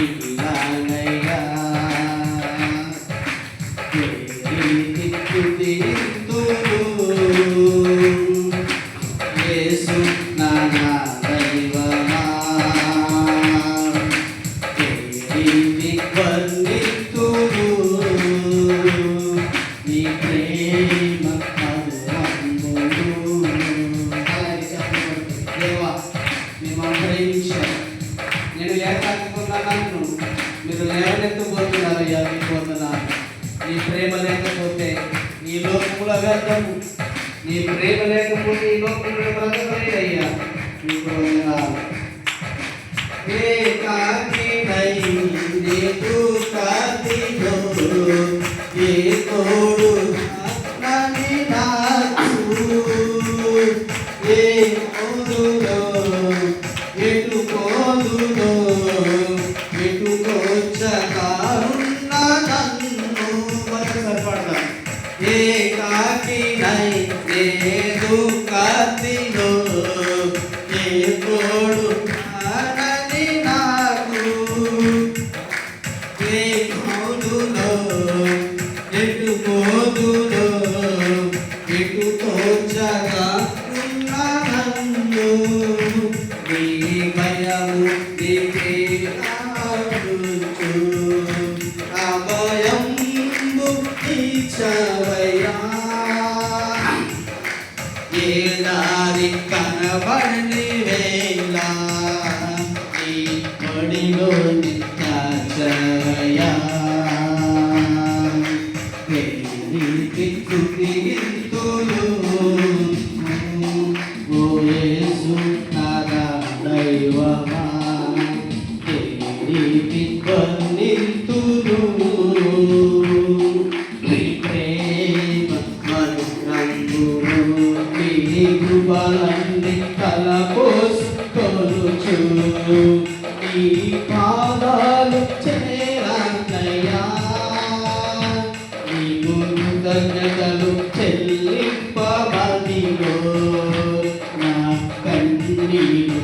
నీలానయ్యా దేనికి ప్రేమ లేకపోతే ఈ లోకముల వ్యర్థము నీ ప్రేమ లేకపోతే ఈ లోకముల బ్రతకలేదయ్యా. మీకు వందనాలు ఏకాకినై నీకు కాదిలో ఏ తోడు నని నాకు ఏ నన్ను ఏకాకినై లేదు కాదిలో ఏ తోడు నానని నాకు ఏ మోదులో ఎటు పోదులో ఎటు తోచగా ఉన్న నన్ను నీ భయము నీకే ఆడుచు ఏడారి కనబడి వేళ ఈ ఒడిలో నిత్యాచరయా ప్రేమికి శివనంది కల పోసుకోలుచు ఈ పాదాలు చేరన్నయ్యా నీవు కృతజ్ఞతలు చెల్లింపబడిలో నా కన్నీరు